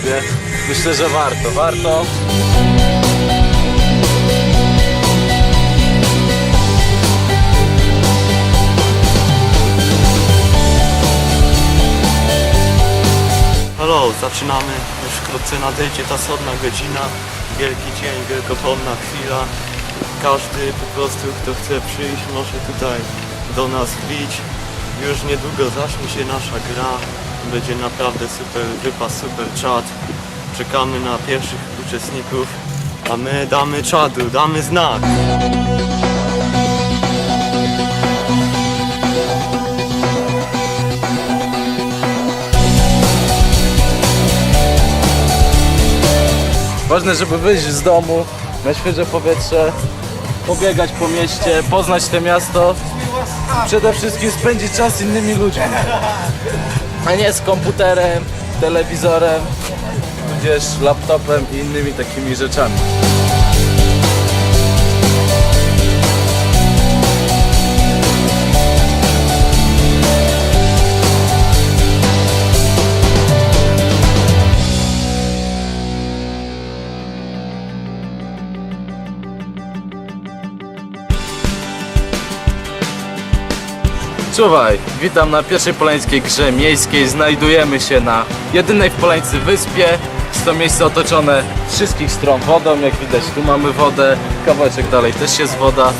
robię. Myślę, że warto, warto. Halo, zaczynamy. Już wkrótce nadejdzie ta sodna godzina. Wielki dzień, wielkopomna chwila. Każdy po prostu, kto chce przyjść, może tutaj do nas wbić. Już niedługo zacznie się nasza gra. Będzie naprawdę super wypas, super czat. Czekamy na pierwszych uczestników, a my damy czadu, damy znak. Ważne, żeby wyjść z domu na świeże powietrze, pobiegać po mieście, poznać to miasto. Przede wszystkim spędzić czas z innymi ludźmi. A nie z komputerem, telewizorem, tudzież laptopem i innymi takimi rzeczami. Czuwaj, witam na pierwszej poleńskiej grze miejskiej. Znajdujemy się na jedynej w Poleńcy wyspie. Jest to miejsce otoczone wszystkich stron wodą. Jak widać, tu mamy wodę, kawałeczek dalej też jest woda.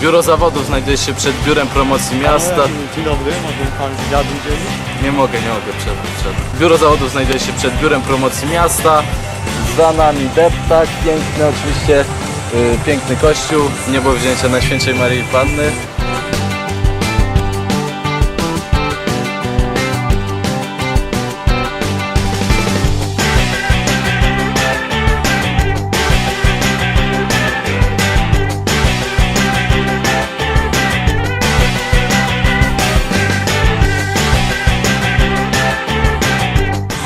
Biuro zawodów znajduje się przed biurem promocji miasta. Dzień dobry, może pan udzielić? Nie mogę, nie mogę, przed. Biuro zawodów znajduje się przed biurem promocji miasta. Za nami deptak, piękny oczywiście, yy, piękny kościół, niebo wzięcia Najświętszej Maryi Panny.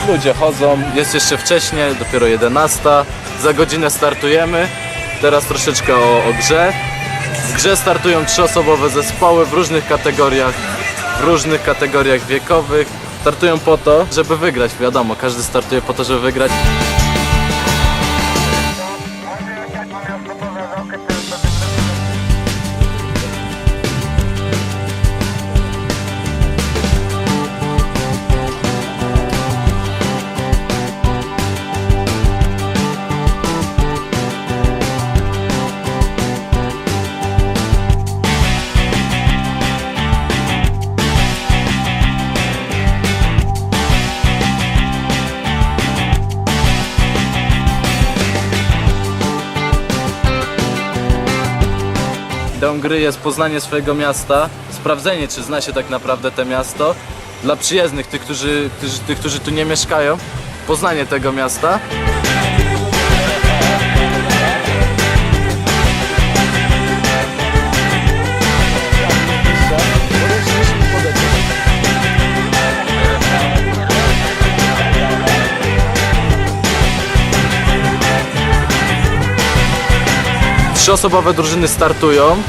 Ludzie chodzą, jest jeszcze wcześniej, dopiero 11. Za godzinę startujemy. Teraz troszeczkę o, o grze. W grze startują trzyosobowe zespoły w różnych kategoriach, w różnych kategoriach wiekowych. Startują po to, żeby wygrać, wiadomo, każdy startuje po to, żeby wygrać. Gry jest poznanie swojego miasta, sprawdzenie, czy zna się tak naprawdę to miasto. Dla przyjezdnych, tych, którzy, którzy, tych, którzy tu nie mieszkają, poznanie tego miasta. Trzyosobowe drużyny startują.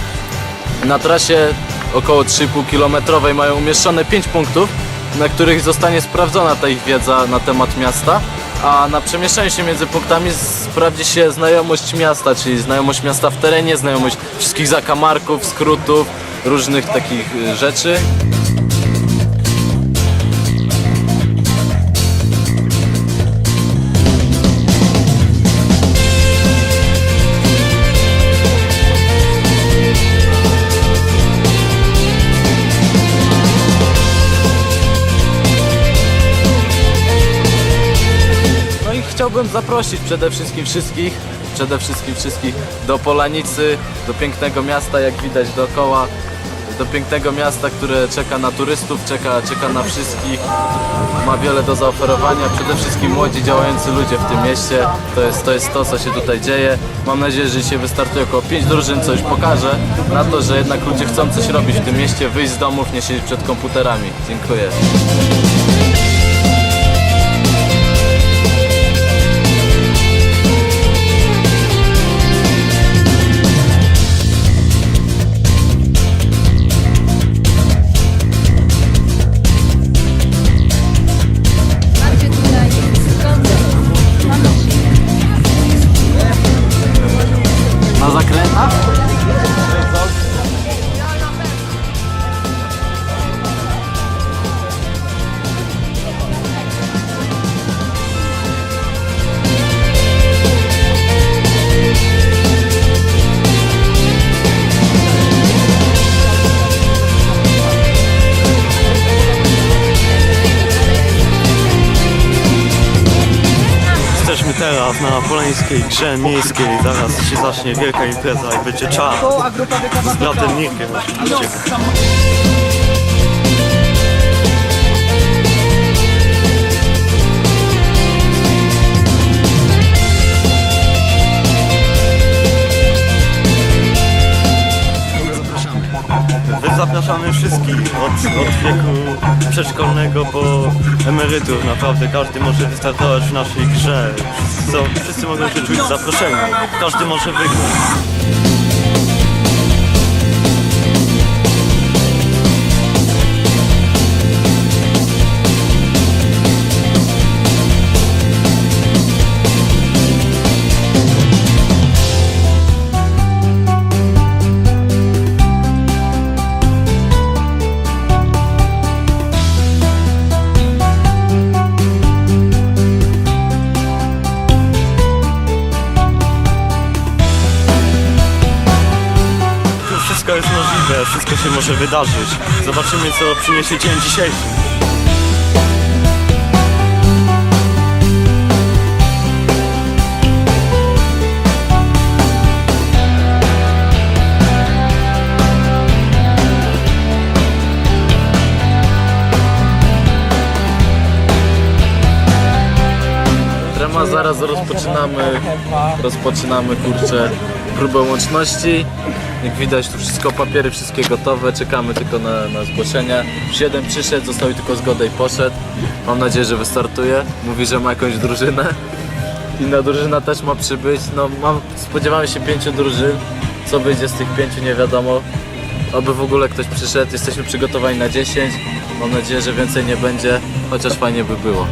Na trasie około 3,5 km mają umieszczone 5 punktów, na których zostanie sprawdzona ta ich wiedza na temat miasta. A na przemieszczaniu się między punktami sprawdzi się znajomość miasta, czyli znajomość miasta w terenie, znajomość wszystkich zakamarków, skrótów, różnych takich y, rzeczy. Zaprosić przede wszystkim wszystkich, przede wszystkim wszystkich do Polanicy, do pięknego miasta, jak widać dookoła, do pięknego miasta, które czeka na turystów, czeka, czeka na wszystkich, ma wiele do zaoferowania, przede wszystkim młodzi działający ludzie w tym mieście, to jest to, jest to co się tutaj dzieje. Mam nadzieję, że dzisiaj wystartuje około 5 drużyn, co już pokaże na to, że jednak ludzie chcą coś robić w tym mieście, wyjść z domów, nie siedzieć przed komputerami. Dziękuję. Teraz na Polańskiej Grze Miejskiej. Zaraz się zacznie wielka impreza i będzie czas. Z bratem Mirkiem oczywiście. Zapraszamy wszystkich od, od wieku przedszkolnego po emerytów. Naprawdę każdy może wystartować w naszej grze. Wszyscy, wszyscy mogą się czuć zaproszeni. Każdy może wygrać. Się może wydarzyć. Zobaczymy co przyniesie dzień dzisiejszy. Trema, zaraz rozpoczynamy, rozpoczynamy kurczę próbę łączności. Jak widać tu wszystko, papiery wszystkie gotowe, czekamy tylko na, na zgłoszenia. Już przyszedł, został tylko zgodę i poszedł. Mam nadzieję, że wystartuje. Mówi, że ma jakąś drużynę. Inna drużyna też ma przybyć. No, mam, spodziewamy się pięciu drużyn. Co wyjdzie z tych pięciu nie wiadomo. Oby w ogóle ktoś przyszedł. Jesteśmy przygotowani na 10. Mam nadzieję, że więcej nie będzie, chociaż fajnie by było.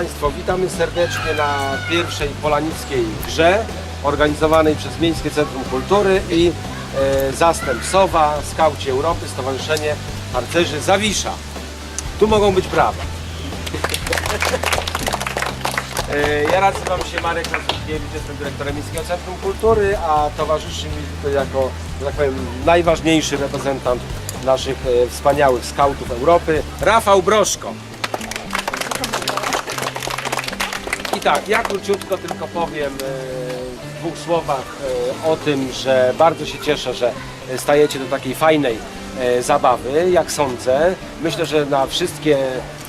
Państwo, witamy serdecznie na pierwszej Polanickiej Grze organizowanej przez Miejskie Centrum Kultury i e, Zastęp Sowa, Skauci Europy, Stowarzyszenie Harcerzy Zawisza. Tu mogą być brawa. E, Ja nazywam się Marek Lazurkiewicz, jestem dyrektorem Miejskiego Centrum Kultury, a towarzyszy mi tutaj jako, tak powiem, najważniejszy reprezentant naszych e, wspaniałych skautów Europy, Rafał Broszko. Tak, ja króciutko tylko powiem e, w dwóch słowach e, o tym, że bardzo się cieszę, że stajecie do takiej fajnej e, zabawy, jak sądzę. Myślę, że na wszystkie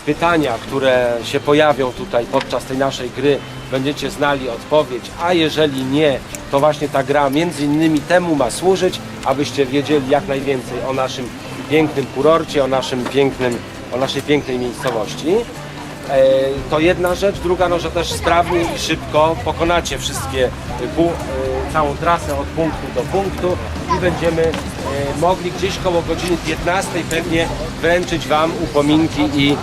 pytania, które się pojawią tutaj podczas tej naszej gry, będziecie znali odpowiedź, a jeżeli nie, to właśnie ta gra między innymi temu ma służyć, abyście wiedzieli jak najwięcej o naszym pięknym kurorcie, o naszym pięknym, o naszej pięknej miejscowości. E, To jedna rzecz, druga no, że też sprawnie i szybko pokonacie wszystkie, e, e, całą trasę od punktu do punktu i będziemy mogli gdzieś koło godziny 15 pewnie wręczyć Wam upominki i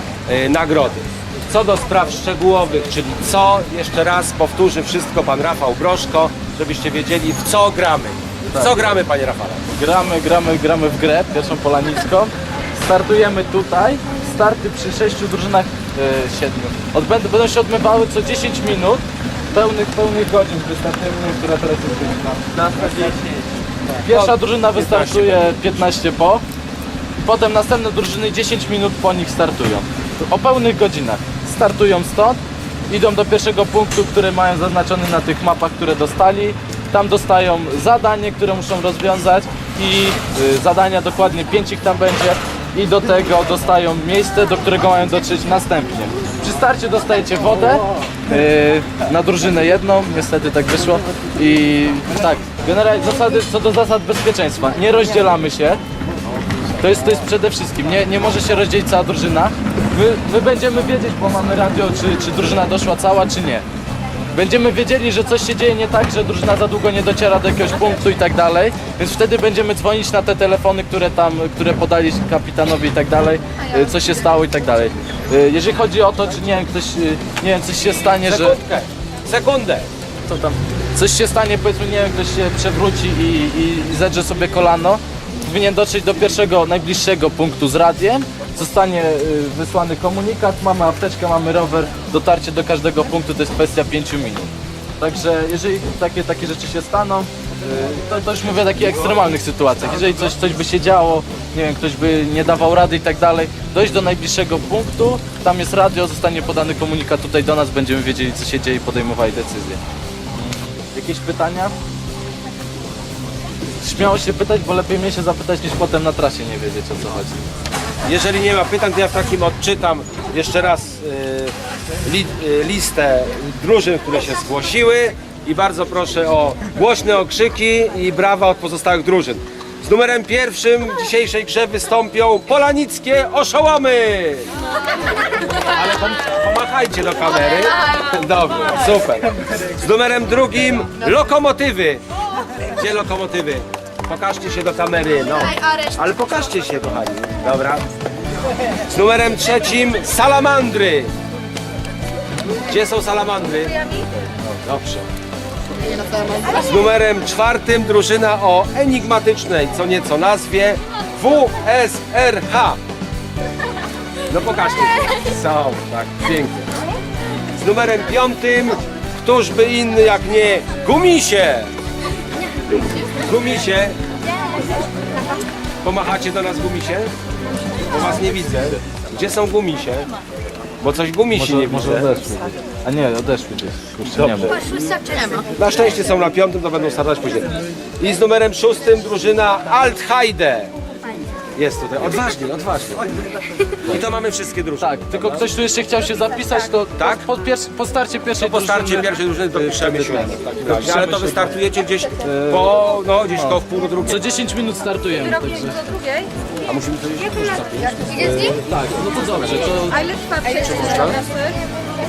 nagrody. Co do spraw szczegółowych, czyli co, jeszcze raz powtórzy wszystko Pan Rafał Broszko, żebyście wiedzieli w co gramy. W co gramy Panie Rafale? Gramy, gramy, gramy w grę, pierwszą polanicką. Startujemy tutaj. Starty przy sześciu drużynach, siedmiu. Odbędą, będą się odbywały co 10 minut. Pełnych, pełnych godzin wystartujemy, która teraz jest. Pierwsza drużyna wystartuje 15 po. Potem następne drużyny 10 minut po nich startują. O pełnych godzinach. Startują stąd, idą do pierwszego punktu, który mają zaznaczony na tych mapach, które dostali. Tam dostają zadanie, które muszą rozwiązać i y, zadania dokładnie 5 ich tam będzie i do tego dostają miejsce, do którego mają dotrzeć następnie. Przy starcie dostajecie wodę y, na drużynę jedną, niestety tak wyszło i tak, generalnie zasady, co do zasad bezpieczeństwa, nie rozdzielamy się, to jest, to jest przede wszystkim, nie, nie może się rozdzielić cała drużyna. My, my będziemy wiedzieć, bo mamy radio, czy, czy drużyna doszła cała, czy nie. Będziemy wiedzieli, że coś się dzieje nie tak, że drużyna za długo nie dociera do jakiegoś punktu i tak dalej, więc wtedy będziemy dzwonić na te telefony, które tam, które podali kapitanowi i tak dalej, y, co się stało i tak dalej. Y, Jeżeli chodzi o to, czy nie wiem, ktoś, y, nie wiem, coś się stanie, że Sekundkę, sekundę. co tam, coś się stanie, powiedzmy, nie wiem, ktoś się przewróci i, i, i zedrze sobie kolano, powinien dotrzeć do pierwszego, najbliższego punktu z radiem, zostanie y, wysłany komunikat, mamy apteczkę, mamy rower, dotarcie do każdego punktu to jest kwestia 5 minut. Także jeżeli takie, takie rzeczy się staną, y, to, to już mówię o takich ekstremalnych sytuacjach. Jeżeli coś, coś by się działo, nie wiem, ktoś by nie dawał rady i tak dalej, dojść do najbliższego punktu, tam jest radio, zostanie podany komunikat tutaj do nas, będziemy wiedzieli co się dzieje i podejmowali decyzje. Jakieś pytania? Śmiało się pytać, bo lepiej mnie się zapytać niż potem na trasie nie wiedzieć o co chodzi. Jeżeli nie ma pytań, to ja w takim odczytam jeszcze raz y, li, y, listę drużyn, które się zgłosiły i bardzo proszę o głośne okrzyki i brawa od pozostałych drużyn. Z numerem pierwszym w dzisiejszej grze wystąpią Polanickie Oszołomy! Ale pom pomachajcie do kamery. Dobrze, super. Z numerem drugim Lokomotywy. Gdzie lokomotywy? Pokażcie się do kamery, no. Ale pokażcie się, kochani. Dobra. Z numerem trzecim salamandry. Gdzie są salamandry? Dobrze. Z numerem czwartym drużyna o enigmatycznej, co nieco nazwie WSRH. No pokażcie. Są, tak, pięknie. Z numerem piątym, któż by inny jak nie Gumisie. Gumisie. Pomachacie do nas gumisie? Bo was nie widzę. Gdzie są gumisie? Bo coś gumisi nie może widzę. odeszły. A nie, odeszły gdzieś. Kurczę, nie ma. Na szczęście są na piątym, to będą startować później. I z numerem szóstym drużyna Altheide. Jest tutaj. Odważnie, odważnie. I to mamy wszystkie drużyny. Tak, tylko ktoś tu jeszcze chciał się zapisać, to Tak? po, pierwszy, po starcie pierwszej Po starcie drużyny- pierwszej drużyny to piszemy śledztwo w takim razie. Ale to wystartujecie gdzieś po, no gdzieś koło wpół do drugiej. Co 10 minut startujemy, także... A musimy to Idzie z nim? Tak, no to dobrze, to A ile trwa przejście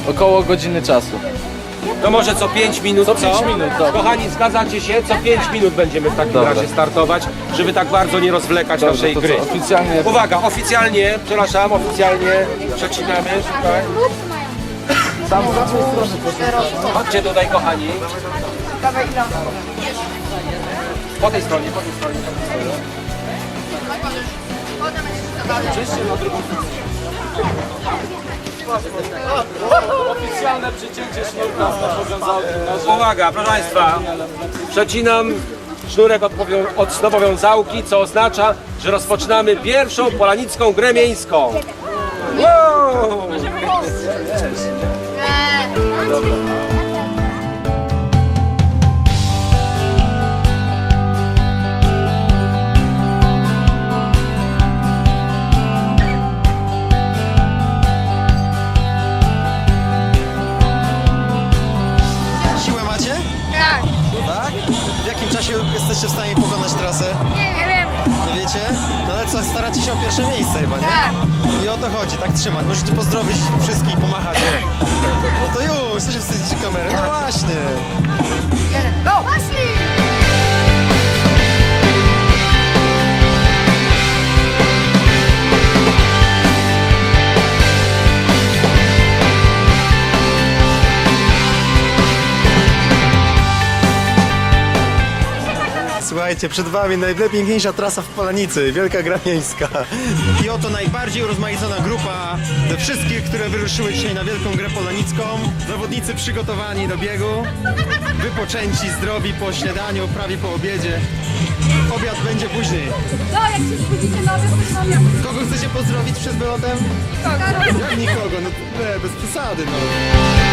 około godziny czasu. To może co 5 minut, Co pięć minut, dobra. Kochani, zgadzacie się? Co 5 minut będziemy w takim Dobra. razie startować, żeby tak bardzo nie rozwlekać Dobrze, naszej to gry. co, oficjalnie... Uwaga, oficjalnie, przepraszam, oficjalnie przecinamy, szukaj. Sam z waszej strony proszę. Chodźcie tutaj, kochani. Po tej stronie, po tej stronie, po tej stronie. Przejdźcie na drugą stronę. Oficjalne przycięcie sznurka z. Uwaga, proszę Państwa, przecinam sznurek od, od co oznacza, że rozpoczynamy pierwszą polanicką grę miejską. Wow! To chodzi, tak trzymać. Możecie pozdrowić wszystkich, pomachać. No to już, co się wstydzicie kamery? No właśnie. Go! Poszli! Słuchajcie, przed wami najpiękniejsza trasa w Polanicy, wielka gra miejska. I oto najbardziej urozmaicona grupa ze wszystkich, które wyruszyły dzisiaj na wielką grę polanicką. Zawodnicy przygotowani do biegu, wypoczęci, zdrowi po śniadaniu, prawie po obiedzie. Obiad będzie później. No, jak się zbudzicie na obiad, to Kogo chcecie pozdrowić przed wylotem? kogo. Jak nikogo, no nie, bez przesady, no.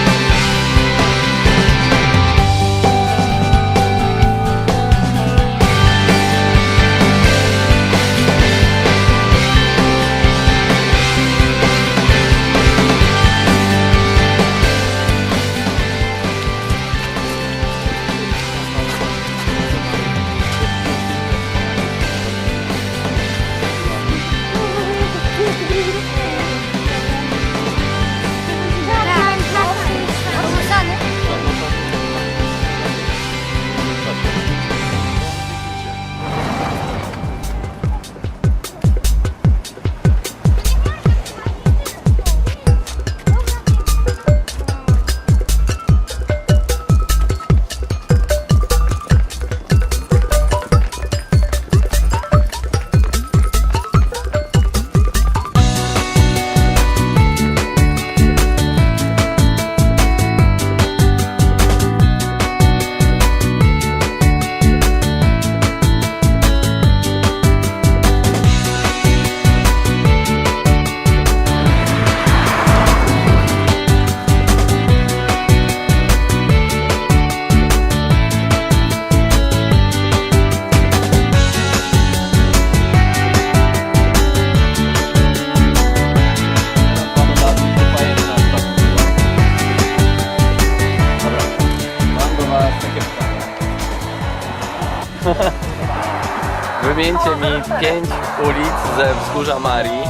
Pięć ulic ze wzgórza Marii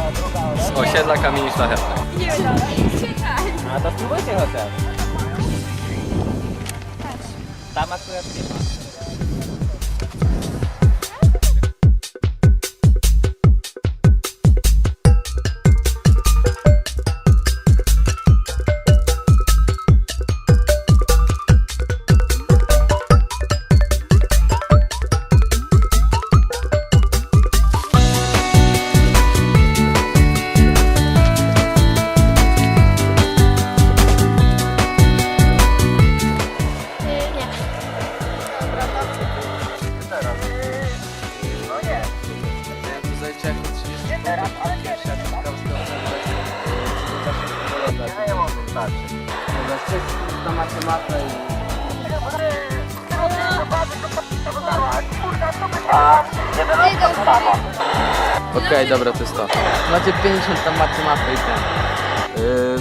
z osiedla Kamieni Szlachetnych. A to spróbujcie chociaż. Tam akurat nie ma.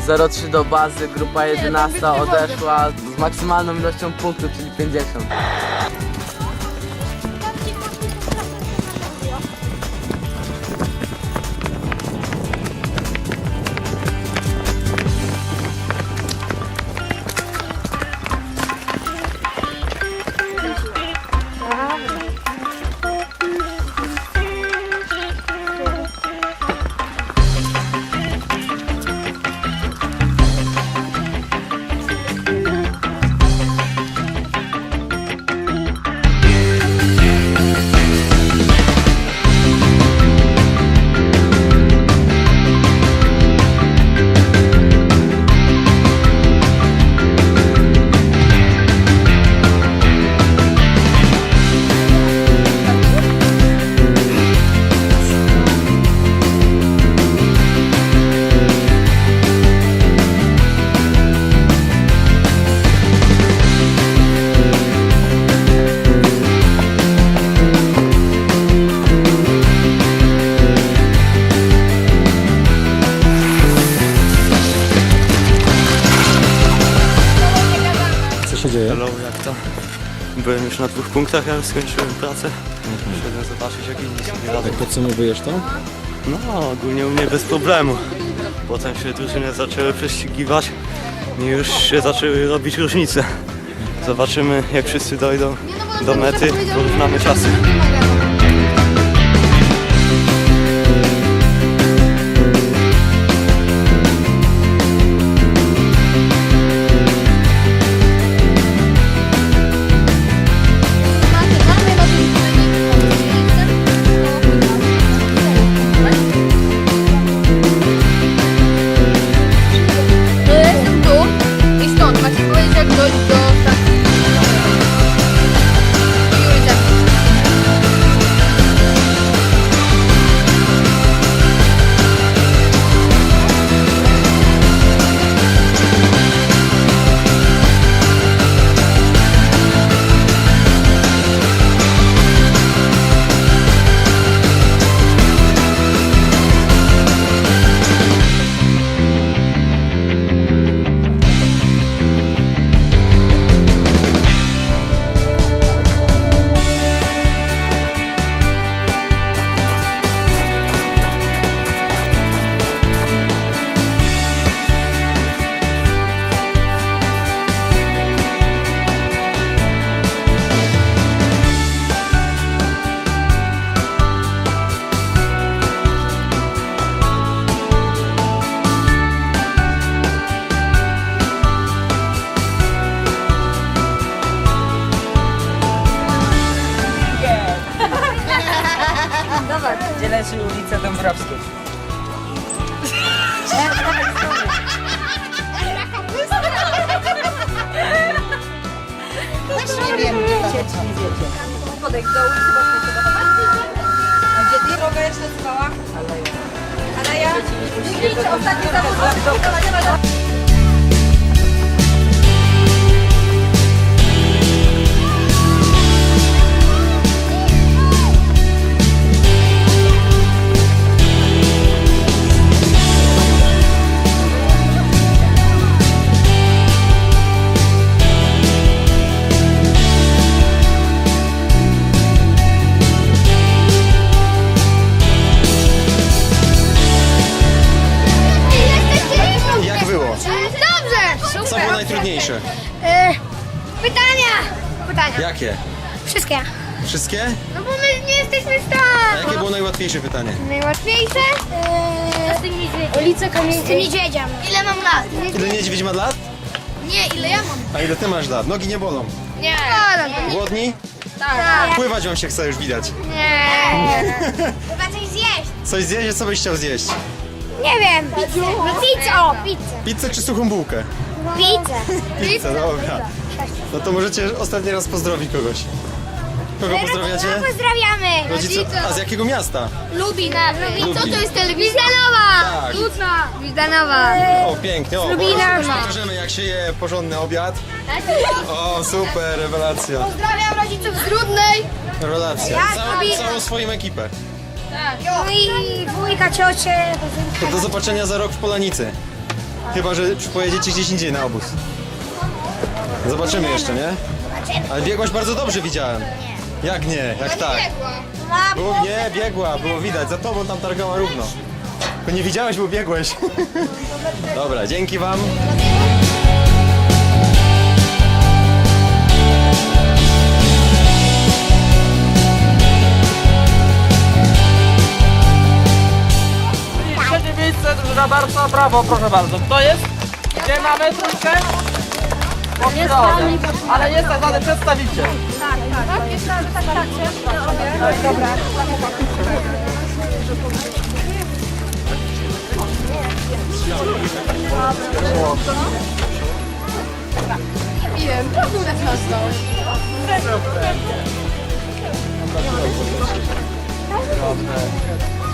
03 do bazy, grupa 11 odeszła z maksymalną ilością punktów, czyli 50. już na dwóch punktach, ja skończyłem pracę. Przyszedłem zobaczyć jak inni sobie radzą. Podsumowujesz to? No, ogólnie u mnie bez problemu. Potem się drużyny zaczęły prześcigiwać i już się zaczęły robić różnice. Zobaczymy jak wszyscy dojdą do mety, porównamy czasy. Pytanie? Najłatwiejsze? Eee, z tym niedźwiedziem. Ulica Kamieńska. Z tym niedźwiedziem. Ile mam lat? Ile niedźwiedź ma lat? Nie, ile ja mam? A ile ty masz lat? Nogi nie bolą. Nie. Głodni? Tak. Pływać wam się chce już widać. Nie. Chyba coś zjeść. Coś zjeść, co byś chciał zjeść? Nie wiem. Pizzę. Pizzę, o, pizzę. Pizzę czy suchą bułkę? Pizzę. Pizzę, dobra. No to możecie ostatni raz pozdrowić kogoś. Kogo pozdrawiacie? No, pozdrawiamy. Rodziców. A z jakiego miasta? Lubin. Lubin. Co to jest telewizja? Wizdanowa. Tak. Ludna. Wizdanowa. O, pięknie. O, Lubina. pokaż- pokażemy jak się je porządny obiad. O, super, rewelacja. Pozdrawiam rodziców z Rudnej. Rewelacja. Całą, całą swoją ekipę. No i wujka, ciocie. To do zobaczenia za rok w Polanicy. Chyba, że pojedziecie gdzieś indziej na obóz. Zobaczymy jeszcze, nie? Ale biegłaś bardzo dobrze, widziałem. Jak nie? Jak tak? Było, nie, biegła, było widać. Za tobą tam targała równo. Tylko nie widziałeś, bo biegłeś. Dobra, dzięki wam. Trzecie miejsce, drużyna Barca, brawo, proszę bardzo. Kto jest? Gdzie mamy trójkę? Środek. Ale jest tak zwany przedstawiciel.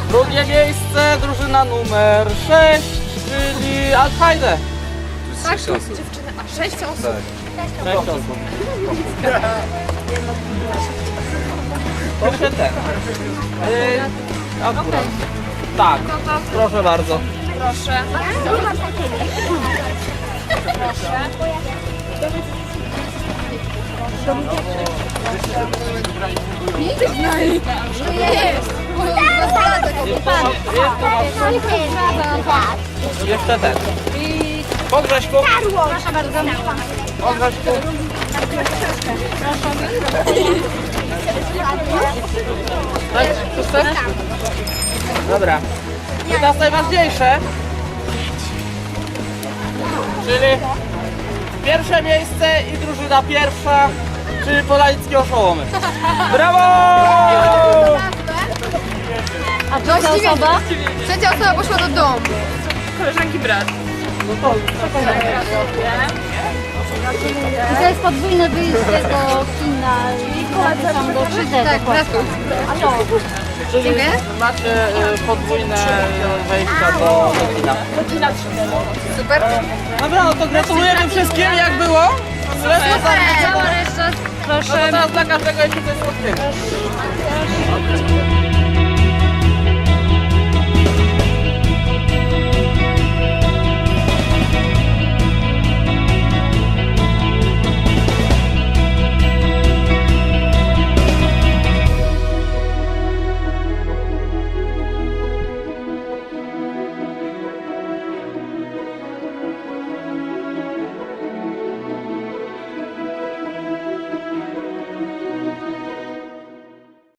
Drugie miejsce, drużyna numer 6, czyli Al-Qaeda. Sześć osób. Sześć osób. Proszę ten. Yy, akurat. Tak, proszę bardzo. Jeszcze ten. Po Grześku. Proszę bardzo. Po Grześku. Tak, wszyscy? Dobra. I teraz najważniejsze. Czyli pierwsze miejsce i drużyna pierwsza, czyli Polańskie Oszołomy. Brawo! A trzecia osoba? Trzecia osoba poszła do domu. I to jest podwójne wyjście do kina i są do 3D Tak, bratku. Czyli macie e, podwójne wejścia do do kina. Super. Dobra, no to gratulujemy wszystkim, jak było? Lecę za jeszcze, No to teraz dla każdego jeszcze coś słodkiego.